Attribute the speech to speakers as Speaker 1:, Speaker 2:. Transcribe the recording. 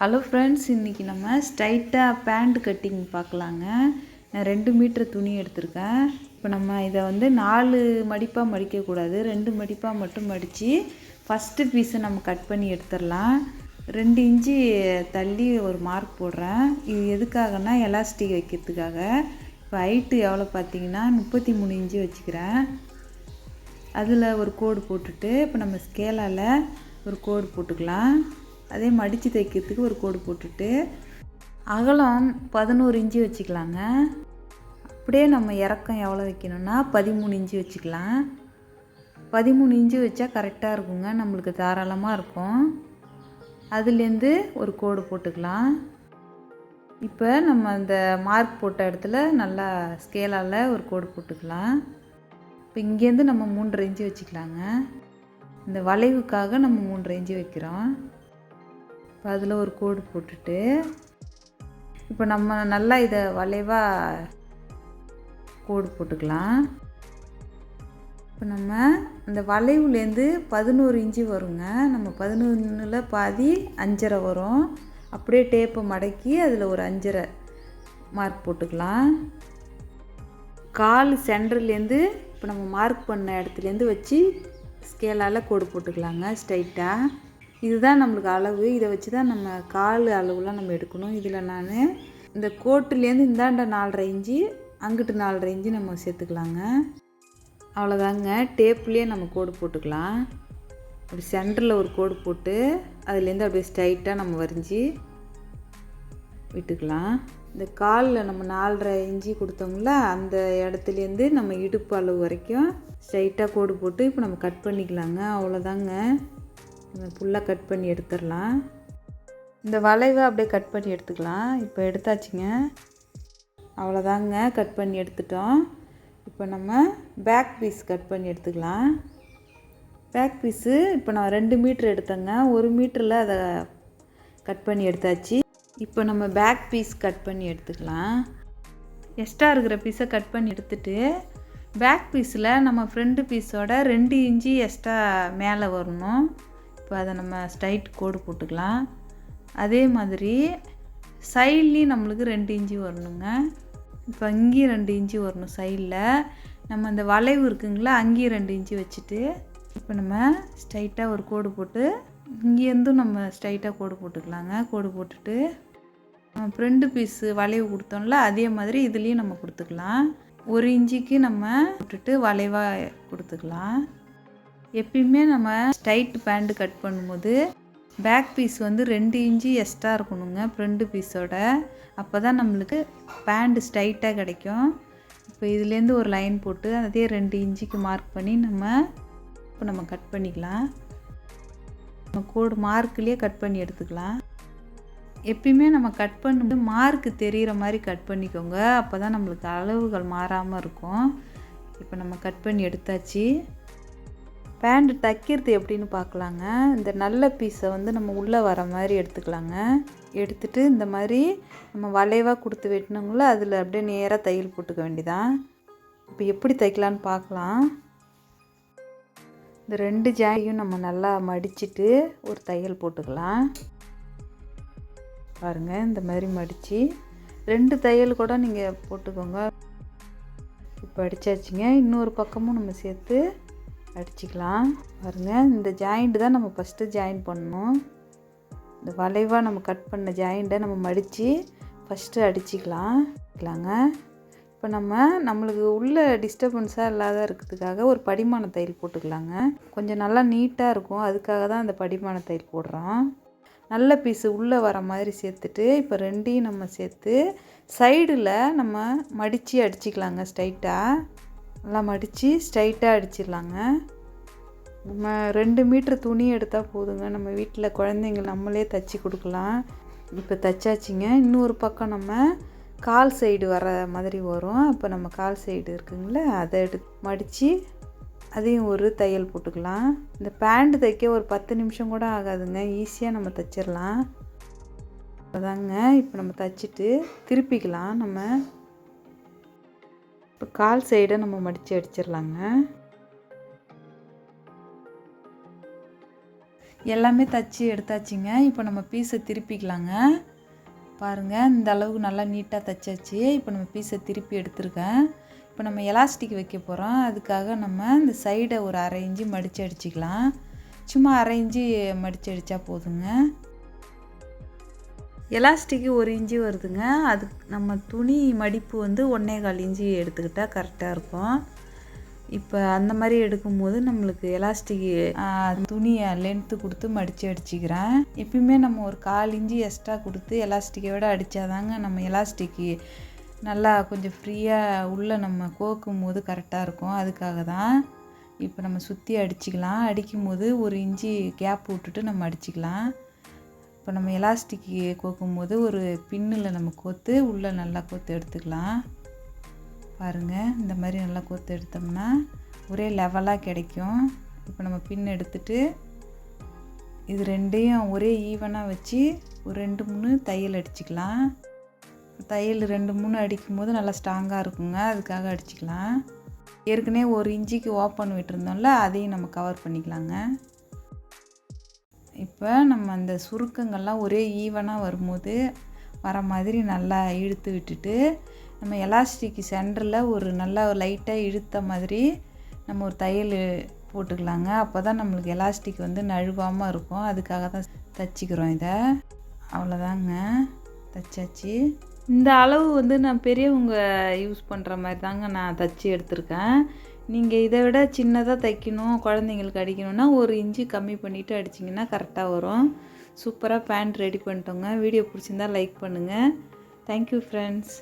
Speaker 1: Hello friends இன்றைக்கி நம்ம ஸ்ட்ரைட்டாக பேண்ட் கட்டிங் பார்க்கலாங்க. நான் ரெண்டு மீட்ரு துணி எடுத்திருக்கேன். இப்போ நம்ம இதை வந்து நாலு மடிப்பாக மடிக்கக்கூடாது. ரெண்டு மடிப்பாக மட்டும் மடித்து ஃபஸ்ட்டு பீஸை நம்ம கட் பண்ணி எடுத்துடலாம். ரெண்டு இன்ச்சு தள்ளி ஒரு மார்க் போடுறேன். இது எதுக்காகனா எலாஸ்டிக் வைக்கிறதுக்காக. இப்போ ஹைட்டு எவ்வளோ பார்த்தீங்கன்னா முப்பத்தி மூணு இன்ச்சு வச்சுக்கிறேன். அதில் ஒரு கோடு போட்டுட்டு இப்போ நம்ம ஸ்கேலால் ஒரு கோடு போட்டுக்கலாம். அதே மடித்து தைக்கிறதுக்கு ஒரு கோடு போட்டுட்டு அகலம் பதினோரு இன்ச்சு வச்சுக்கலாங்க. அப்படியே நம்ம இறக்கம் எவ்வளோ வைக்கணும்னா பதிமூணு இன்ச்சு வச்சுக்கலாம். பதிமூணு இன்ச்சு வச்சா கரெக்டாக இருக்குங்க நம்மளுக்கு தாராளமாக இருக்கும். அதுலேருந்து ஒரு கோடு போட்டுக்கலாம். இப்போ நம்ம அந்த மார்க் போட்ட இடத்துல நல்லா ஸ்கேலால் ஒரு கோடு போட்டுக்கலாம். இப்போ இங்கேருந்து நம்ம மூன்றரை இன்ச்சு வச்சுக்கலாங்க. இந்த வளைவுக்காக நம்ம மூன்றரை இன்ச்சு வைக்கிறோம். இப்போ அதில் ஒரு கோடு போட்டுட்டு இப்போ நம்ம நல்லா இதை வளைவாக கோடு போட்டுக்கலாம். இப்போ நம்ம இந்த வளைவுலேருந்து பதினோரு இன்ச்சு வருங்க. நம்ம பதினொன்றில் பாதி அஞ்சரை வரும். அப்படியே டேப்பை மடக்கி அதில் ஒரு அஞ்சரை மார்க் போட்டுக்கலாம். கால் சென்டர்லேருந்து இப்போ நம்ம மார்க் பண்ண இடத்துலேருந்து வச்சு ஸ்கேலால் கோடு போட்டுக்கலாங்க ஸ்ட்ரைட்டாக இதுதான் நம்மளுக்கு அளவு. இதை வச்சு தான் நம்ம கால் அளவுலாம் நம்ம எடுக்கணும். இதில் நான் இந்த கோட்டுலேருந்து இந்தாண்ட நாலரை இஞ்சி அங்கிட்டு நாலரை இஞ்சி நம்ம சேர்த்துக்கலாங்க. அவ்வளோதாங்க டேப்லேயே நம்ம கோடு போட்டுக்கலாம். அப்படி சென்டரில் ஒரு கோடு போட்டு அதுலேருந்து அப்படியே ஸ்ட்ரைட்டாக நம்ம வரைஞ்சி விட்டுக்கலாம். இந்த காலில் நம்ம நாலரை இஞ்சி கொடுத்தோம்ல அந்த இடத்துலேருந்து நம்ம இடுப்பு அளவு வரைக்கும் ஸ்ட்ரைட்டாக கோடு போட்டு இப்போ நம்ம கட் பண்ணிக்கலாங்க. அவ்வளோதாங்க இந்த ஃபுல்லாக கட் பண்ணி எடுத்துடலாம். இந்த வளைவை அப்படியே கட் பண்ணி எடுத்துக்கலாம். இப்போ எடுத்தாச்சுங்க. அவ்வளோதாங்க கட் பண்ணி எடுத்துட்டோம். இப்போ நம்ம பேக் பீஸ் கட் பண்ணி எடுத்துக்கலாம். பேக் பீஸு இப்போ நான் ரெண்டு மீட்ரு எடுத்தேங்க. ஒரு மீட்டரில் அதை கட் பண்ணி எடுத்தாச்சு. இப்போ நம்ம பேக் பீஸ் கட் பண்ணி எடுத்துக்கலாம். எக்ஸ்ட்ரா இருக்கிற பீஸை கட் பண்ணி எடுத்துட்டு பேக் பீஸில் நம்ம ஃப்ரண்ட் பீஸோட ரெண்டு இன்ச்சு எக்ஸ்ட்ரா மேலே வரணும். இப்போ அதை நம்ம ஸ்ட்ரைட் கோடு போட்டுக்கலாம். அதே மாதிரி சைட்லேயும் நம்மளுக்கு ரெண்டு இன்ச்சு வரணுங்க. இப்போ அங்கேயும் ரெண்டு இன்ச்சு வரணும் சைடில் நம்ம அந்த வளைவு இருக்குங்களா அங்கேயும் ரெண்டு இன்ச்சு வச்சுட்டு இப்போ நம்ம ஸ்ட்ரைட்டாக ஒரு கோடு போட்டு இங்கேருந்தும் நம்ம ஸ்ட்ரைட்டாக கோடு போட்டுக்கலாங்க. கோடு போட்டுட்டு ஃப்ரெண்டு பீஸு வளைவு கொடுத்தோம்ல அதே மாதிரி இதுலேயும் நம்ம கொடுத்துக்கலாம். ஒரு இன்ச்சுக்கு நம்ம விட்டுட்டு வளைவாக கொடுத்துக்கலாம். எப்பயுமே நம்ம ஸ்டைட் பேண்ட்டு கட் பண்ணும்போது பேக் பீஸ் வந்து ரெண்டு இன்ச்சு எக்ஸ்ட்ரா இருக்கணுங்க ஃப்ரண்ட்டு பீஸோட அப்போ தான் நம்மளுக்கு பேண்டு ஸ்ட்ரைட்டாக கிடைக்கும். இப்போ இதுலேருந்து ஒரு லைன் போட்டு அதே ரெண்டு இன்ச்சுக்கு மார்க் பண்ணி நம்ம இப்போ நம்ம கட் பண்ணிக்கலாம். நம்ம கோடு மார்க்லேயே கட் பண்ணி எடுத்துக்கலாம். எப்பயுமே நம்ம கட் பண்ணும்போது மார்க்கு தெரிகிற மாதிரி கட் பண்ணிக்கோங்க. அப்போ தான் நம்மளுக்கு அளவுகள் மாறாமல் இருக்கும். இப்போ நம்ம கட் பண்ணி எடுத்தாச்சு. பேண்ட் தைக்கிறது எப்படின்னு பார்க்கலாங்க. இந்த நல்ல பீஸை வந்து நம்ம உள்ளே வர மாதிரி எடுத்துக்கலாங்க. எடுத்துட்டு இந்த மாதிரி நம்ம வளைவாக கொடுத்து வெட்டினோங்களோ அதில் அப்படியே நேராக தையல் போட்டுக்க வேண்டியதான் இப்போ எப்படி தைக்கலான்னு பார்க்கலாம். இந்த ரெண்டு ஜாயும் நம்ம நல்லா மடிச்சுட்டு ஒரு தையல் போட்டுக்கலாம். பாருங்கள் இந்த மாதிரி மடித்து ரெண்டு தையல் கூட நீங்கள் போட்டுக்கோங்க. இப்போ அடித்தாச்சுங்க இன்னொரு பக்கமும் நம்ம சேர்த்து அடிச்சுக்கலாம். பாருங்கள் இந்த ஜாயிண்ட்டு தான் நம்ம ஃபஸ்ட்டு ஜாயின் பண்ணணும். இந்த வளைவாக நம்ம கட் பண்ண ஜாயிண்ட்டை நம்ம மடித்து ஃபஸ்ட்டு அடிச்சிக்கலாம். இருக்கலாங்க இப்போ நம்ம நம்மளுக்கு உள்ள டிஸ்டர்பன்ஸாக இல்லாத இருக்கிறதுக்காக ஒரு படிமான தையல் போட்டுக்கலாங்க. கொஞ்சம் நல்லா நீட்டாக இருக்கும். அதுக்காக தான் அந்த படிமான தையல் போடுறோம். நல்ல பீஸு உள்ளே வர மாதிரி சேர்த்துட்டு இப்போ ரெண்டையும் நம்ம சேர்த்து சைடில் நம்ம மடித்து அடிச்சிக்கலாங்க ஸ்ட்ரைட்டாக நல்லா மடித்து ஸ்ட்ரைட்டாக அடிச்சிடலாங்க. நம்ம ரெண்டு மீட்ரு துணி எடுத்தால் போதுங்க. நம்ம வீட்டில் குழந்தைங்க நம்மளே தச்சு கொடுக்கலாம். இப்போ தைச்சாச்சிங்க. இன்னொரு பக்கம் நம்ம கால் சைடு வர மாதிரி வரும். அப்போ நம்ம கால் சைடு இருக்குங்களே அதை எடுத்து மடித்து அதையும் ஒரு தையல் போட்டுக்கலாம். இந்த பேண்ட் தைக்க ஒரு பத்து நிமிஷம் கூட ஆகாதுங்க. ஈஸியாக நம்ம தைச்சிடலாம். அதாங்க இப்போ நம்ம தைச்சிட்டு திருப்பிக்கலாம். நம்ம இப்போ கால் சைடை நம்ம மடித்து அடிச்சிடலாங்க. எல்லாமே தச்சு எடுத்தாச்சுங்க. இப்போ நம்ம பீஸை திருப்பிக்கலாங்க. பாருங்கள் இந்த அளவுக்கு நல்லா நீட்டாக தைச்சாச்சு. இப்போ நம்ம பீஸை திருப்பி எடுத்துருக்கேன். இப்போ நம்ம எலாஸ்டிக் வைக்க போகிறோம் அதுக்காக நம்ம இந்த சைடை ஒரு அரை இன்ச்சு மடித்து அடிச்சிக்கலாம். சும்மா அரை இன்ச்சு மடித்து அடித்தா போதுங்க. எலாஸ்டிக்கு ஒரு இன்ச்சு வருதுங்க. அது நம்ம துணி மடிப்பு வந்து ஒன்றே கால் இன்ச்சு எடுத்துக்கிட்டால் கரெக்டாக இருக்கும். இப்போ அந்த மாதிரி எடுக்கும்போது நம்மளுக்கு எலாஸ்டிக் துணியை லென்த்து கொடுத்து மடித்து அடிச்சுக்கிறேன். எப்பயுமே நம்ம ஒரு கால் இன்ச்சு எக்ஸ்ட்ரா கொடுத்து எலாஸ்டிக்கை விட அடித்தாதாங்க நம்ம எலாஸ்டிக்கு நல்லா கொஞ்சம் ஃப்ரீயாக உள்ளே நம்ம கோக்கும் போது கரெக்டாக இருக்கும். அதுக்காக தான் இப்போ நம்ம சுற்றி அடிச்சுக்கலாம். அடிக்கும் போது ஒரு இன்ச்சு கேப் விட்டுட்டு நம்ம அடிச்சுக்கலாம். இப்போ நம்ம எலாஸ்டிக்கு கோக்கும்போது ஒரு பின்னில் நம்ம கோத்து உள்ளே நல்லா கோத்து எடுத்துக்கலாம். பாருங்கள் இந்த மாதிரி நல்லா கோத்து எடுத்தோம்னா ஒரே லெவலாக கிடைக்கும். இப்போ நம்ம பின் எடுத்துட்டு இது ரெண்டையும் ஒரே ஈவனாக வச்சு ஒரு ரெண்டு மூணு தையல் அடிச்சுக்கலாம். தையல் ரெண்டு மூணு அடிக்கும் போது நல்லா ஸ்ட்ராங்காக இருக்குங்க அதுக்காக அடிச்சுக்கலாம். ஏற்கனவே ஒரு இன்ச்சுக்கு ஓப்பன் விட்டுருந்தோம்ல அதையும் நம்ம கவர் பண்ணிக்கலாங்க. இப்போ நம்ம அந்த சுருக்கங்கள்லாம் ஒரே ஈவனாக வரும்போது வர மாதிரி நல்லா இழுத்து விட்டுட்டு நம்ம எலாஸ்டிக் சென்டரில் ஒரு நல்லா லைட்டாக இழுத்த மாதிரி நம்ம ஒரு தையல் போட்டுக்கலாங்க. அப்போ தான் நம்மளுக்கு எலாஸ்டிக் வந்து நழுவாமல் இருக்கும். அதுக்காக தான் தச்சுக்கிறோம் இதை. அவ்வளோதாங்க. தச்சாச்சு. இந்த அளவு வந்து நான் பெரியவங்க யூஸ் பண்ணுற மாதிரி தாங்க நான் தச்சு எடுத்திருக்கேன். நீங்கள் இதை விட சின்னதாக தைக்கணும் குழந்தைங்களுக்கு அடிக்கணும்னா ஒரு இன்ச்சு கம்மி பண்ணிவிட்டு அடிச்சிங்கன்னா கரெக்டாக வரும். சூப்பராக பேண்ட் ரெடி பண்ணிட்டோங்க. வீடியோ பிடிச்சிருந்தா லைக் பண்ணுங்கள் தேங்க்யூ ஃப்ரெண்ட்ஸ்